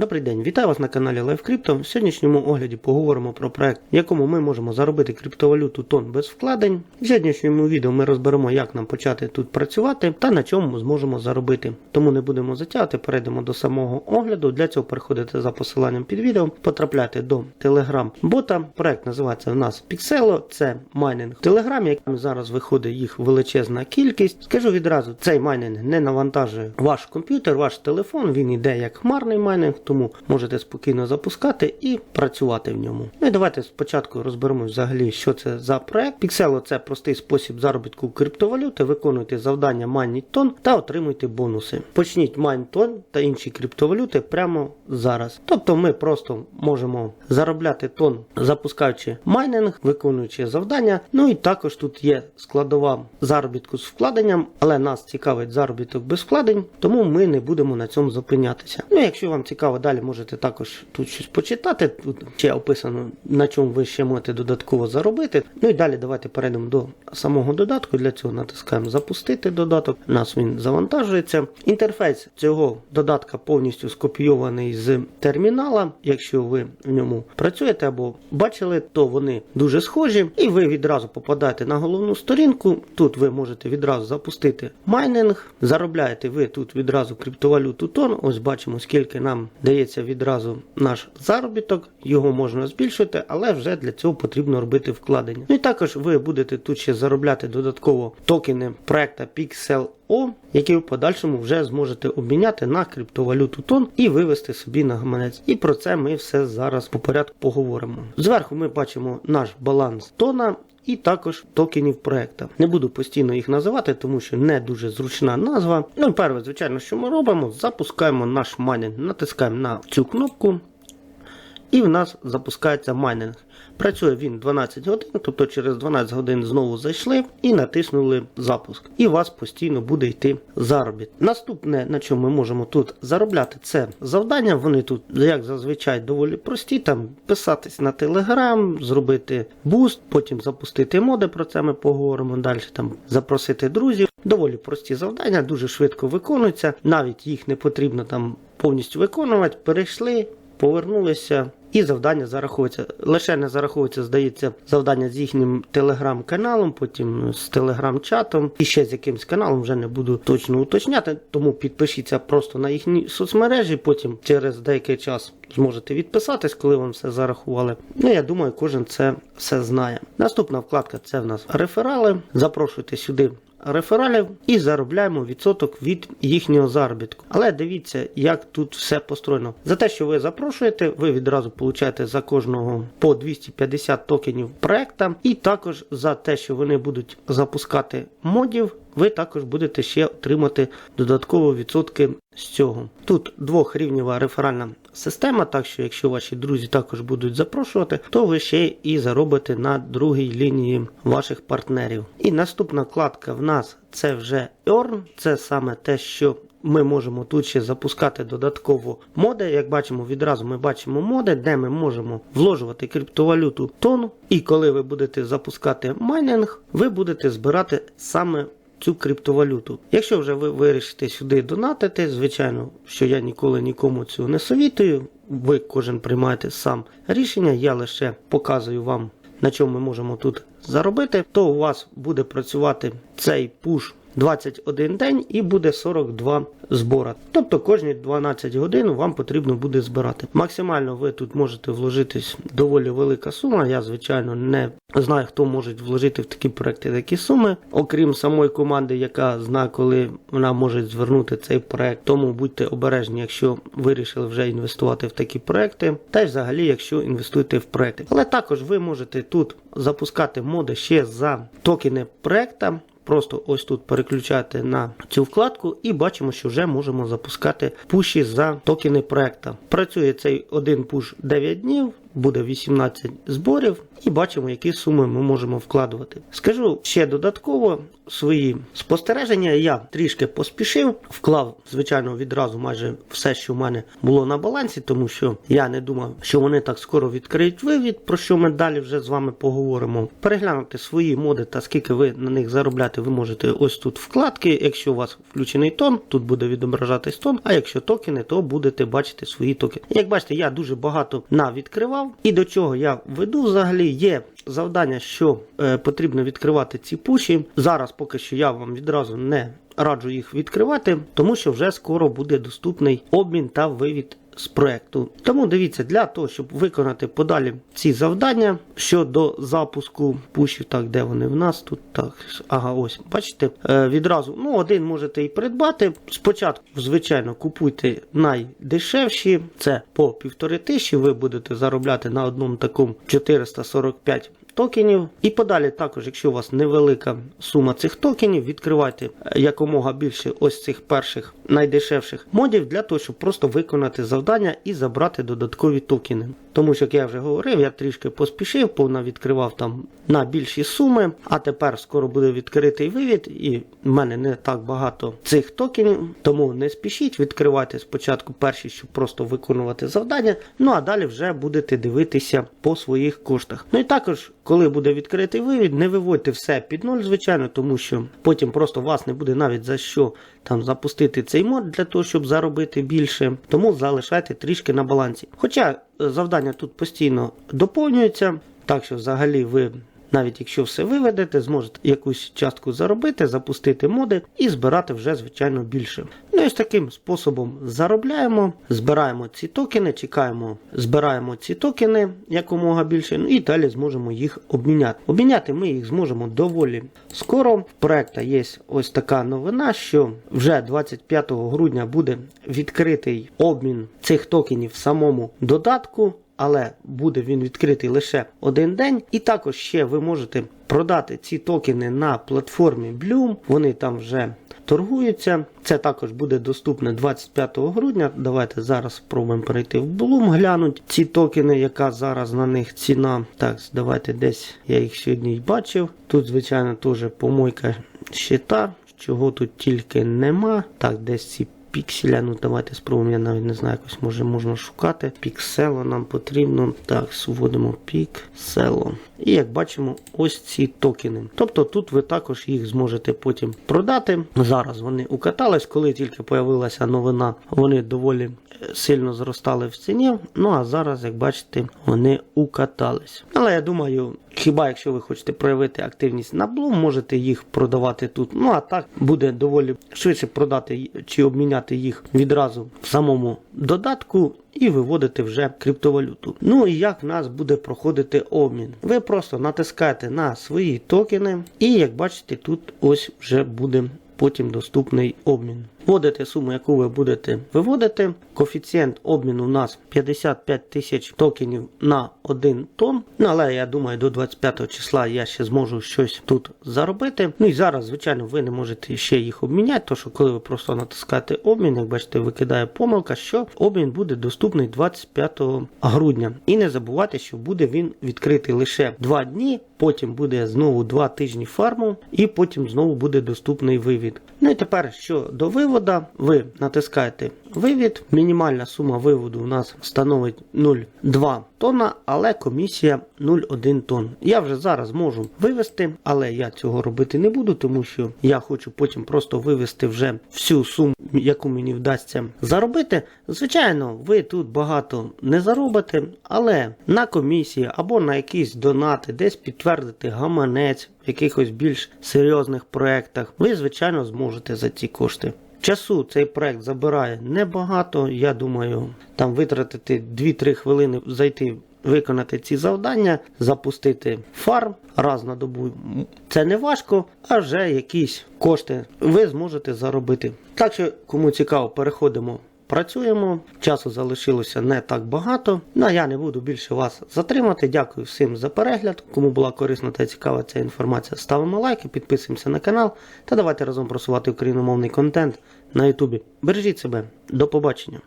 Добрий день, вітаю вас на каналі LiveCrypto. В сьогоднішньому огляді поговоримо про проект, в якому ми можемо заробити криптовалюту тон без вкладень. В сьогоднішньому відео ми розберемо, як нам почати тут працювати та на чому зможемо заробити. Тому не будемо затягувати, перейдемо до самого огляду. Для цього переходите за посиланням під відео, потрапляйте до Telegram-бота. Проект називається у нас Pixelo, це майнинг в Телеграмі, зараз виходить їх величезна кількість. Скажу відразу, цей майнинг не навантажує ваш комп'ютер, ваш телефон, він іде як хмарний майнинг, тому можете спокійно запускати і працювати в ньому. Ну і давайте спочатку розберемо взагалі, що це за проект. Pixelo – це простий спосіб заробітку криптовалюти. Виконуйте завдання майніть тон та отримуйте бонуси. Почніть майн тон та інші криптовалюти прямо зараз. Тобто ми просто можемо заробляти тон, запускаючи майнинг, виконуючи завдання. Ну і також тут є складова заробітку з вкладенням, але нас цікавить заробіток без вкладень, тому ми не будемо на цьому зупинятися. Ну, якщо вам цікаво, далі можете також тут щось почитати. Тут ще описано на чому ви ще можете додатково заробити. Ну і далі давайте перейдемо до самого додатку. Для цього натискаємо запустити додаток. У нас він завантажується. Інтерфейс цього додатка повністю скопійований з термінала. Якщо ви в ньому працюєте або бачили, то вони дуже схожі, і ви відразу попадаєте на головну сторінку. Тут ви можете відразу запустити майнинг. Заробляєте ви тут відразу криптовалюту тон. Ось бачимо, скільки нам дається відразу наш заробіток. Його можна збільшити, але вже для цього потрібно робити вкладення. Ну і також ви будете тут ще заробляти додатково токени проекта Pixel O, які в подальшому вже зможете обміняти на криптовалюту тон і вивести собі на гаманець. І про це ми все зараз по порядку поговоримо. Зверху ми бачимо наш баланс тона. І також токенів проекта. Не буду постійно їх називати, тому що не дуже зручна назва. Ну перше, звичайно, що ми робимо, запускаємо наш майнинг, натискаємо на цю кнопку, і в нас запускається майнинг. Працює він 12 годин, тобто через 12 годин знову зайшли і натиснули запуск. І у вас постійно буде йти заробіт. Наступне, на чому ми можемо тут заробляти, це завдання. Вони тут, як зазвичай, доволі прості. Там писатись на телеграм, зробити буст, потім запустити моди. Про це ми поговоримо далі. Там запросити друзів. Доволі прості завдання, дуже швидко виконуються. Навіть їх не потрібно там повністю виконувати. Перейшли. Повернулися і завдання зараховується. Лише не зараховується, здається, завдання з їхнім телеграм-каналом, потім з телеграм-чатом і ще з якимсь каналом, вже не буду точно уточняти. Тому підпишіться просто на їхні соцмережі, потім через деякий час зможете відписатись, коли вам все зарахували. Ну я думаю, кожен це все знає. Наступна вкладка це в нас реферали. Запрошуйте сюди рефералів і заробляємо відсоток від їхнього заробітку. Але дивіться, як тут все построєно. За те, що ви запрошуєте, ви відразу получаєте за кожного по 250 токенів проекта, і також за те, що вони будуть запускати модів. Ви також будете ще отримати додатково відсотки з цього. Тут двохрівнева реферальна система, так що якщо ваші друзі також будуть запрошувати, то ви ще і заробите на другій лінії ваших партнерів. І наступна вкладка в нас це вже Earn, це саме те, що ми можемо тут ще запускати додатково моди. Як бачимо, відразу ми бачимо моди, де ми можемо вложувати криптовалюту тону. І коли ви будете запускати майнинг, ви будете збирати саме цю криптовалюту. Якщо вже ви вирішите сюди донатити, звичайно, що я ніколи нікому цього не совітую. Ви кожен приймаєте сам рішення, я лише показую вам, на чому ми можемо тут заробити, то у вас буде працювати цей пуш 21 день і буде 42 збора. Тобто кожні 12 годин вам потрібно буде збирати. Максимально ви тут можете вложитись доволі велика сума. Я, звичайно, не знаю, хто може вложити в такі проекти такі суми, окрім самої команди, яка знає, коли вона може звернути цей проект. Тому будьте обережні, якщо вирішили вже інвестувати в такі проекти, та й взагалі, якщо інвестуєте в проекти. Але також ви можете тут запускати моди ще за токени проекта. Просто ось тут переключати на цю вкладку і бачимо, що вже можемо запускати пуші за токени проекта. Працює цей один пуш 9 днів. Буде 18 зборів, і бачимо, які суми ми можемо вкладувати. Скажу ще додатково свої спостереження. Я трішки поспішив, вклав, звичайно, відразу майже все, що в мене було на балансі, тому що я не думав, що вони так скоро відкриють вивід, про що ми далі вже з вами поговоримо. Переглянути свої моди та скільки ви на них заробляти, ви можете ось тут вкладки. Якщо у вас включений тон, тут буде відображатись тон. А якщо токени, то будете бачити свої токени. Як бачите, я дуже багато на відкривав. І до чого я веду взагалі є завдання, що е, потрібно відкривати ці пуші. Зараз поки що я вам відразу не раджу їх відкривати, тому що вже скоро буде доступний обмін та вивід з проекту. Тому дивіться, для того, щоб виконати подалі ці завдання щодо запуску пушів, так де вони в нас тут так. Ага, ось бачите, е, відразу ну один можете і придбати. Спочатку, звичайно, купуйте найдешевші, це по півтори тисячі. Ви будете заробляти на одному такому 445 токенів. І подалі також, якщо у вас невелика сума цих токенів, відкривайте е, якомога більше ось цих перших найдешевших модів для того, щоб просто виконати завдання і забрати додаткові токени. Тому що, як я вже говорив, я трішки поспішив, повна відкривав там на більші суми, а тепер скоро буде відкритий вивід, і в мене не так багато цих токенів, тому не спішіть, відкривайте спочатку перші, щоб просто виконувати завдання. Ну а далі вже будете дивитися по своїх коштах. Ну і також, коли буде відкритий вивід, не виводьте все під нуль, звичайно, тому що потім просто вас не буде навіть за що там запустити цей мод для того, щоб заробити більше. Тому залишайте трішки на балансі. Хоча е, завдання тут постійно доповнюються, так що взагалі ви. Навіть якщо все виведете, зможете якусь частку заробити, запустити моди і збирати вже, звичайно, більше. Ну і з таким способом заробляємо, збираємо ці токени, чекаємо, збираємо ці токени якомога більше, ну і далі зможемо їх обміняти. Обміняти ми їх зможемо доволі скоро. В проекта є ось така новина, що вже 25 грудня буде відкритий обмін цих токенів в самому додатку але буде він відкритий лише один день. І також ще ви можете продати ці токени на платформі Bloom. Вони там вже торгуються. Це також буде доступне 25 грудня. Давайте зараз спробуємо перейти в Bloom, глянуть ці токени, яка зараз на них ціна. Так, давайте десь я їх сьогодні бачив. Тут, звичайно, теж помойка щита, чого тут тільки нема. Так, десь ці пікселя. Ну давайте спробуємо, я навіть не знаю, якось може можна шукати. Піксело нам потрібно. Так, вводимо піксело. І як бачимо, ось ці токени. Тобто тут ви також їх зможете потім продати. Зараз вони укатались, коли тільки появилася новина, вони доволі е, сильно зростали в ціні. Ну а зараз, як бачите, вони укатались. Але я думаю, хіба якщо ви хочете проявити активність на Bloom, можете їх продавати тут. Ну а так буде доволі швидше продати чи обміняти їх відразу в самому додатку. І виводити вже криптовалюту. Ну і як в нас буде проходити обмін? Ви просто натискаєте на свої токени, і як бачите, тут ось вже буде потім доступний обмін. Вводите суму, яку ви будете виводити. Коефіцієнт обміну у нас 55 тисяч токенів на 1 тон. Ну, але я думаю, до 25 числа я ще зможу щось тут заробити. Ну і зараз, звичайно, ви не можете ще їх обміняти, тому що коли ви просто натискаєте обмін, як бачите, викидає помилка, що обмін буде доступний 25 грудня. І не забувайте, що буде він відкритий лише 2 дні. Потім буде знову 2 тижні фарму, і потім знову буде доступний вивід. Ну і тепер що до вивода, ви натискаєте вивід. Мінімальна сума виводу у нас становить 0,2 тонна, але комісія 0,1 тонн. Я вже зараз можу вивести, але я цього робити не буду, тому що я хочу потім просто вивести вже всю суму, яку мені вдасться заробити. Звичайно, ви тут багато не заробите, але на комісії або на якісь донати, десь підтвердити гаманець в якихось більш серйозних проєктах, ви, звичайно, зможете за ці кошти. Часу цей проект забирає небагато. Я думаю, там витратити 2-3 хвилини зайти. Виконати ці завдання, запустити фарм раз на добу. Це не важко, а вже якісь кошти ви зможете заробити. Так що, кому цікаво, переходимо, працюємо. Часу залишилося не так багато. Ну а я не буду більше вас затримати. Дякую всім за перегляд. Кому була корисна та цікава ця інформація, ставимо лайки, підписуємося на канал та давайте разом просувати україномовний контент на Ютубі. Бережіть себе, до побачення.